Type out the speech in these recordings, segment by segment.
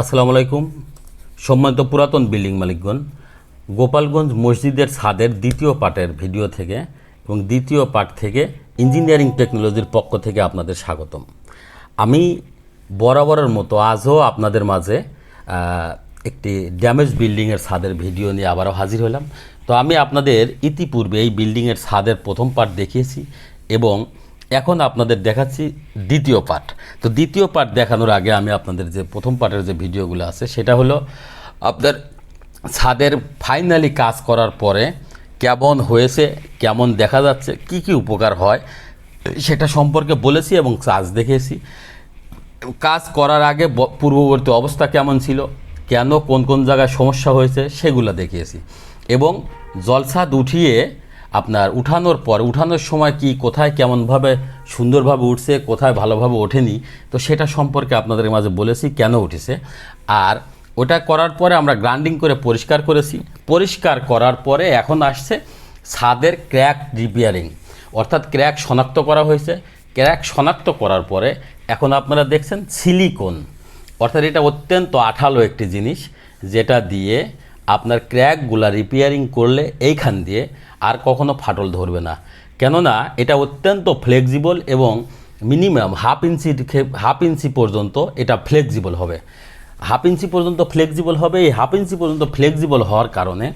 আসসালামু আলাইকুম। সম্মানিত পুরাতন বিল্ডিং মালিকগণ, গোপালগঞ্জ মসজিদের ছাদের দ্বিতীয় পার্টের ভিডিও থেকে এবং দ্বিতীয় পার্ট থেকে ইঞ্জিনিয়ারিং টেকনোলজির পক্ষ থেকে আপনাদের স্বাগতম। আমি বরাবরের মতো আজও আপনাদের মাঝে একটি ড্যামেজ বিল্ডিংয়ের ছাদের ভিডিও নিয়ে আবারও হাজির হলাম। তো আমি আপনাদের ইতিপূর্বে এই বিল্ডিংয়ের ছাদের প্রথম পার্ট দেখিয়েছি এবং এখন আপনাদের দেখাচ্ছি দ্বিতীয় পার্ট তো দ্বিতীয় পার্ট দেখানোর আগে আমি আপনাদের যে প্রথম পার্টের যে ভিডিওগুলো আছে, সেটা হলো আপনার ছাদের ফাইনালি কাজ করার পরে কেমন হয়েছে, কেমন দেখা যাচ্ছে, কি কি উপকার হয়, সেটা সম্পর্কে বলেছি এবং কাজ দেখেছি। কাজ করার আগে পূর্ববর্তী অবস্থা কেমন ছিল, কেন কোন কোন জায়গায় সমস্যা হয়েছে, সেগুলো দেখিয়েছি। এবং জলসাদ উঠিয়ে আপনার উঠানোর পর, উঠানোর সময় কি কোথায় কেমনভাবে সুন্দরভাবে উঠছে, কোথায় ভালোভাবে ওঠেনি, তো সেটা সম্পর্কে আপনাদের মাঝে বলেছি কেন উঠেছে। আর ওটা করার পরে আমরা গ্রাইন্ডিং করে পরিষ্কার করেছি। পরিষ্কার করার পরে এখন আসছে ছাদের ক্র্যাক রিপেয়ারিং। অর্থাৎ ক্র্যাক শনাক্ত করা হয়েছে। ক্র্যাক শনাক্ত করার পরে এখন আপনারা দেখছেন সিলিকন। অর্থাৎ এটা অত্যন্ত আঠালো একটি জিনিস, যেটা দিয়ে আপনার ক্র্যাকগুলা রিপেয়ারিং করলে এইখান দিয়ে আর কখনো ফাটল ধরবে না। কেননা এটা অত্যন্ত ফ্লেক্সিবল এবং minimum half inch half inch পর্যন্ত এটা ফ্লেক্সিবল হবে। হাফ ইঞ্চি পর্যন্ত ফ্লেক্সিবল হবে, এই হাফ ইঞ্চি পর্যন্ত ফ্লেক্সিবল হওয়ার কারণে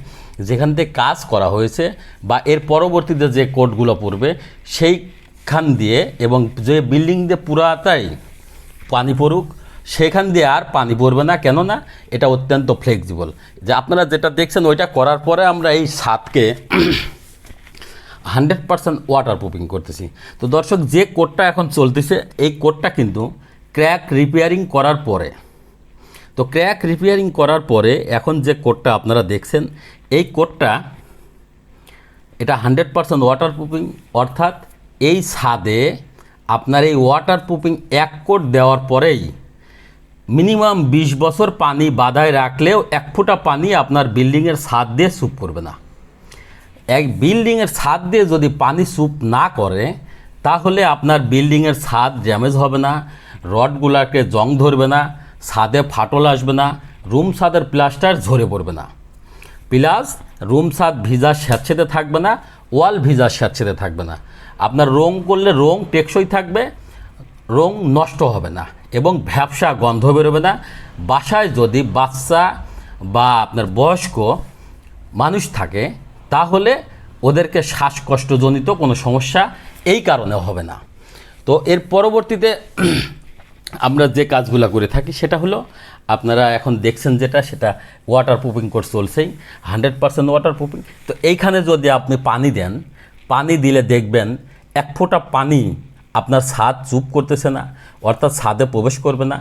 যেখান থেকে কাজ করা হয়েছে বা এর পরবর্তীতে যে কোডগুলো পড়বে, সেইখান দিয়ে এবং যে বিল্ডিং দিয়ে পুরাটাই পানি পড়ুক সেখান দিয়ে আর পানি পড়বে না। কেননা এটা অত্যন্ত ফ্লেক্সিবল যে আপনারা যেটা দেখছেন, ওইটা করার পরে আমরা এই ছাদকে হান্ড্রেড পার্সেন্ট ওয়াটার প্রুফিং করতেছি। তো দর্শক, যে কোডটা এখন চলতেছে, এই কোডটা কিন্তু ক্র্যাক রিপেয়ারিং করার পরে, তো ক্র্যাক রিপেয়ারিং করার পরে এখন যে কোডটা আপনারা দেখছেন, এই কোডটা এটা হান্ড্রেড পার্সেন্ট ওয়াটার প্রুফিং অর্থাৎ এই ছাদে আপনার এই ওয়াটার প্রুফিং এক কোট দেওয়ার পরেই মিনিমাম বিশ বছর পানি বাধায় রাখলেও এক ফোঁটা পানি আপনার বিল্ডিংয়ের ছাদ দিয়ে স্যুপ করবে না। এক বিল্ডিংয়ের ছাদ দিয়ে যদি পানি স্যুপ না করে, তাহলে আপনার বিল্ডিংয়ের ছাদ ড্যামেজ হবে না, রডগুলাকে জং ধরবে না, ছাদে ফাটল আসবে না, রুম ছাদের প্লাস্টার ঝরে পড়বে না। প্লাস রুম ছাদ ভিজা স্যাঁতসেতে থাকবে না, ওয়াল ভিজা স্যাঁতসেতে থাকবে না। আপনার রং করলে রং টেকসই থাকবে, রং নষ্ট হবে না। এবং ভ্যাবসা গন্ধ বেরোবে না। বাসায় যদি বাচ্চা বা আপনার বয়স্ক মানুষ থাকে, তাহলে ওদেরকে শ্বাসকষ্টজনিত কোনো সমস্যা এই কারণে হবে না। তো এর পরবর্তীতে আমরা যে কাজগুলো করে থাকি, সেটা হলো আপনারা এখন দেখছেন যেটা, সেটা ওয়াটার প্রুফিং কোর্স চলছেই হান্ড্রেড পার্সেন্ট ওয়াটার প্রুফিং তো এইখানে যদি আপনি পানি দেন, পানি দিলে দেখবেন এক ফোঁটা পানি আপনার ছাদ চুপ করতেছে না, অর্থাৎ ছাদে প্রবেশ করবে না।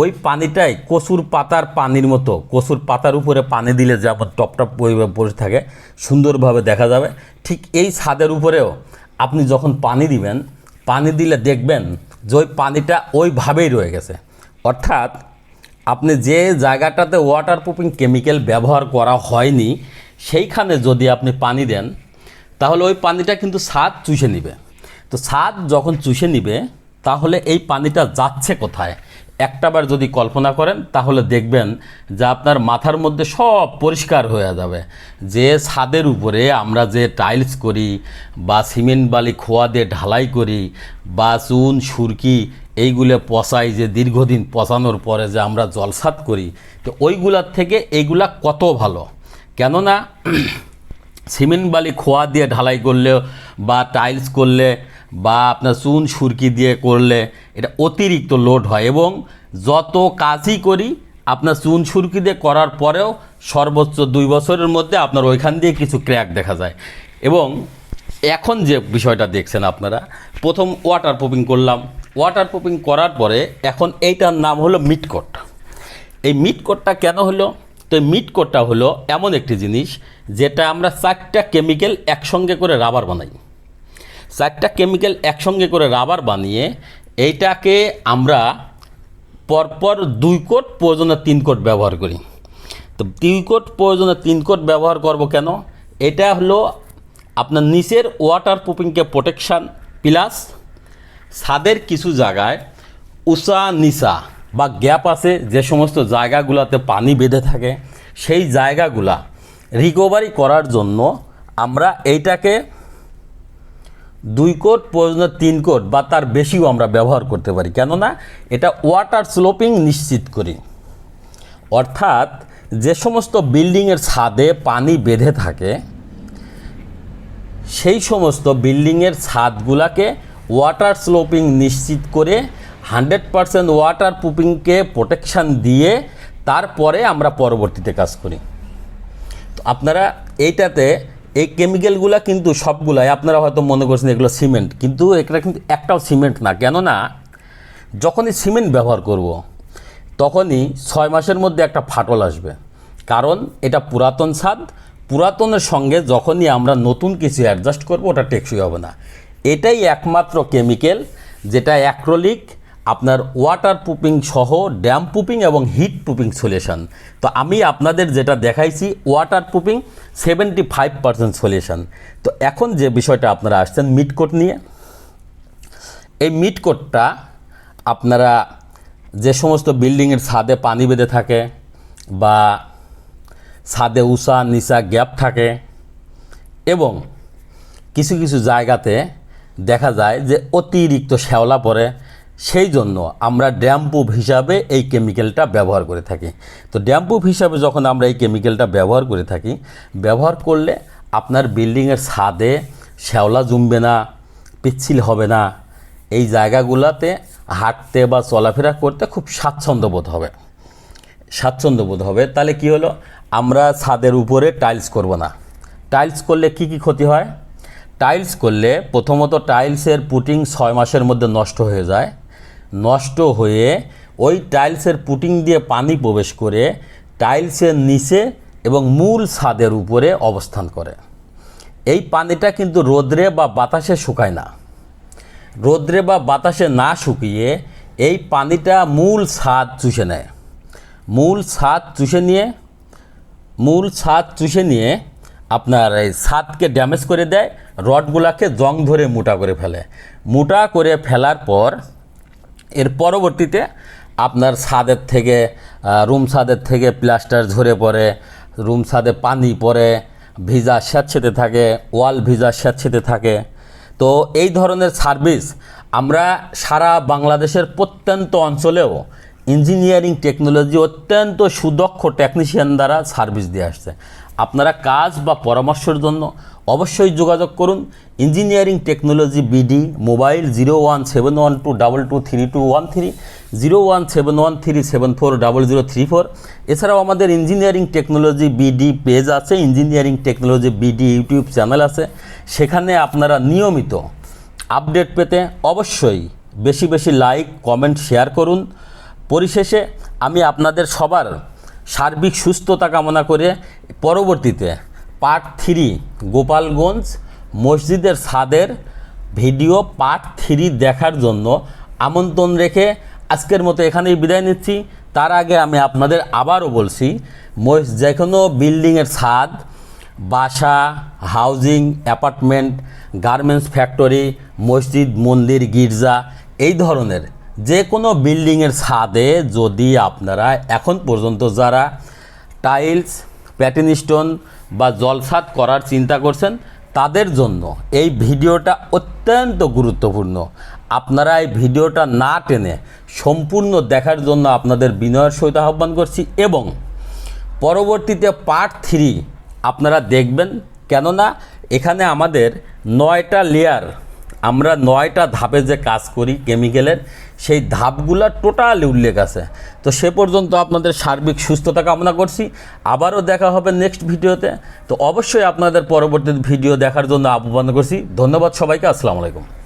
ওই পানিটাই কচুর পাতার পানির মতো, কচুর পাতার উপরে পানি দিলে যেমন টপ টপ পরিবে বসে থাকে, সুন্দরভাবে দেখা যাবে। ঠিক এই ছাদের উপরেও আপনি যখন পানি দিবেন, পানি দিলে দেখবেন যে ওই পানিটা ওইভাবেই রয়ে গেছে। অর্থাৎ আপনি যে জায়গাটাতে ওয়াটার প্রুফিং কেমিক্যাল ব্যবহার করা হয়নি, সেইখানে যদি আপনি পানি দেন, তাহলে ওই পানিটা কিন্তু ছাদ চুষে নিবে। তো ছাদ যখন চুষে নিবে, তাহলে এই পানিটা যাচ্ছে কোথায়? একটাবার যদি কল্পনা করেন, তাহলে দেখবেন যে আপনার মাথার মধ্যে সব পরিষ্কার হয়ে যাবে। যে ছাদের উপরে আমরা যে টাইলস করি, বা সিমেন্ট বালি খোয়া দিয়ে ঢালাই করি, বা চুন, সুরকি এইগুলো পচাই যে দীর্ঘদিন পচানোর পরে যে আমরা জলসাত করি, তো ওইগুলার থেকে এইগুলা কত ভালো? কেননা, সিমেন্ট বালি খোয়া দিয়ে ঢালাই করলে বা টাইলস করলে বা আপনার চুন সুরকি দিয়ে করলে এটা অতিরিক্ত লোড হয় এবং যত কাজই করি, আপনার চুন সুরকি দিয়ে করার পরেও সর্বোচ্চ দুই বছরের মধ্যে আপনার ওইখান দিয়ে কিছু ক্র্যাক দেখা যায়। এবং এখন যে বিষয়টা দেখছেন আপনারা, প্রথম ওয়াটার প্রুফিং করলাম। ওয়াটার প্রুফিং করার পরে এখন এইটার নাম হলো মিটকট। এই মিট কোটটা কেন হলো? তো এই মিট কোটটা হলো এমন একটি জিনিস, যেটা আমরা চারটা কেমিক্যাল একসঙ্গে করে রাবার বানাই। চারটা কেমিক্যাল একসঙ্গে করে রাবার বানিয়ে এইটাকে আমরা পরপর দুই কোট প্রয়োজনে তিন কোট ব্যবহার করি। তো দুই কোট প্রয়োজনে তিন কোট ব্যবহার করব কেন? এটা হলো আপনার নিচের ওয়াটার প্রুফিংকে প্রোটেকশান প্লাস ছাদের কিছু জায়গায় উষা নিচা বা গ্যাপ আছে, যে সমস্ত জায়গাগুলোতে পানি বেঁধে থাকে, সেই জায়গাগুলা রিকভারি করার জন্য আমরা এইটাকে দুই কোট, প্রয়োজনে তিন কোট, বা তার বেশিও আমরা ব্যবহার করতে পারি। কেননা এটা ওয়াটার স্লোপিং নিশ্চিত করি। অর্থাৎ যে সমস্ত বিল্ডিংয়ের ছাদে পানি বেঁধে থাকে, সেই সমস্ত বিল্ডিংয়ের ছাদগুলাকে ওয়াটার স্লোপিং নিশ্চিত করে হান্ড্রেড পারসেন্ট ওয়াটার প্রুফিংকে প্রোটেকশান দিয়ে তারপরে আমরা পরবর্তীতে কাজ করি। তো আপনারা এইটাতে এই কেমিক্যালগুলো কিন্তু সবগুলাই আপনারা হয়তো মনে করছেন এগুলো সিমেন্ট কিন্তু এটা কিন্তু একটাও সিমেন্ট না কেননা যখনই সিমেন্ট ব্যবহার করব। তখনই ছয় মাসের মধ্যে একটা ফাটল আসবে কারণ এটা পুরাতন ছাদ, পুরাতনের সঙ্গে যখনই আমরা নতুন কিছু অ্যাডজাস্ট করব, ওটা টেকসই হবে না এটাই একমাত্র কেমিক্যাল যেটা অ্যাক্রোলিক আপনার ওয়াটার প্রুফিং সহ ড্যাম প্রুফিং এবং হিট প্রুফিং সলিউশন তো আমি আপনাদের যেটা দেখাইছি water proofing seventy five percent solution তো এখন যে বিষয়টা আপনারা আসছেন মিটকোট নিয়ে, এই মিটকোটটা আপনারা যে সমস্ত বিল্ডিংয়ের ছাদে পানি বেঁধে থাকে বা ছাদে উষা নিচা গ্যাপ থাকে এবং কিছু কিছু জায়গাতে দেখা যায় যে অতিরিক্ত শ্যাওলা পড়ে সেই জন্য আমরা ড্যাম্পুপ হিসাবে এই কেমিক্যালটা ব্যবহার করে থাকি। তো ড্যাম্পুপ হিসাবে যখন আমরা এই কেমিক্যালটা ব্যবহার করে থাকি, ব্যবহার করলে আপনার বিল্ডিংয়ের ছাদে শ্যাওলা জমবে না, পিচ্ছিল হবে না। এই জায়গাগুলোতে হাঁটতে বা চলাফেরা করতে খুব স্বাচ্ছন্দ্য বোধ হবে। স্বাচ্ছন্দ্য বোধ হবে। তাহলে কি হলো? আমরা ছাদের উপরে টাইলস করব না। টাইলস করলে কি কি ক্ষতি হয়? টাইলস করলে প্রথমত টাইলসের পুটিং ছয় মাসের মধ্যে নষ্ট হয়ে যায়। নষ্ট হয়ে ওই টাইলসের পুটিং দিয়ে পানি প্রবেশ করে টাইলসের নিচে এবং মূল ছাদের উপরে অবস্থান করে। এই পানিটা কিন্তু রোদ্রে বা বাতাসে শুকায় না। রোদ্রে বা বাতাসে না শুকিয়ে এই পানিটা মূল ছাদ চুষে নেয়। মূল ছাদ চুষে নিয়ে, মূল ছাদ চুষে নিয়ে আপনার এই ছাদকে ড্যামেজ করে দেয়, রডগুলাকে জং ধরে মোটা করে ফেলে। মোটা করে ফেলার পর এর পরবর্তীতে আপনার ছাদের থেকে রুম ছাদের থেকে প্লাস্টার ঝরে পড়ে, রুম ছাদে পানি পড়ে, ভিজা স্যাঁতসেতে থাকে, ওয়াল ভিজা স্যাঁতসেতে থাকে। তো এই ধরনের সার্ভিস আমরা সারা বাংলাদেশের প্রত্যন্ত অঞ্চলেও ইঞ্জিনিয়ারিং টেকনোলজি অত্যন্ত সুদক্ষ টেকনিশিয়ান দ্বারা সার্ভিস দিয়ে আসছে। আপনারা কাজ বা পরামর্শের জন্য অবশ্যই যোগাযোগ করুন। Engineering technology BD, mobile zero one seven one two double two three two one three, zero one seven one three seven four double zero three four. এছাড়াও আমাদের ইঞ্জিনিয়ারিং টেকনোলজি বিডি পেজ আছে, engineering technology BD YouTube channel আছে। সেখানে আপনারা নিয়মিত update পেতে অবশ্যই বেশি বেশি লাইক, কমেন্ট, শেয়ার করুন। পরিশেষে আমি আপনাদের সবার সার্বিক সুস্থতা কামনা করে পরবর্তীতে পার্ট থ্রি গোপালগঞ্জ মসজিদের ছাদের ভিডিও পার্ট থ্রি দেখার জন্য আমন্ত্রণ রেখে আজকের মতো এখানেই বিদায় নিচ্ছি। তার আগে আমি আপনাদের আবারও বলছি যে কোনো বিল্ডিংয়ের ছাদ, বাসা হাউজিং অ্যাপার্টমেন্ট গার্মেন্টস ফ্যাক্টরি মসজিদ, মন্দির, গির্জা, এই ধরনের যে কোনো বিল্ডিংয়ের ছাদে যদি আপনারা এখন পর্যন্ত যারা টাইলস প্যাটিন স্টোন বা জলছাদ করার চিন্তা করছেন, তাদের জন্য এই ভিডিওটা অত্যন্ত গুরুত্বপূর্ণ। আপনারা এই ভিডিওটা না টেনে সম্পূর্ণ দেখার জন্য আপনাদের বিনয়ের সহিত আহ্বান করছি এবং পরবর্তীতে পার্ট থ্রি আপনারা দেখবেন, কেননা এখানে আমাদের নয়টা লেয়ার আমরা নয়টা ধাপে যে কাজ করি কেমিক্যালের, সেই ধাপগুলো টোটাল উল্লেখ আছে। তো সে পর্যন্ত আপনাদের সার্বিক সুস্থতা কামনা করছি। আবারও দেখা হবে নেক্সট ভিডিওতে। তো অবশ্যই আপনাদের পরবর্তী ভিডিও দেখার জন্য আহ্বান করছি। ধন্যবাদ সবাইকে। আসসালামু আলাইকুম।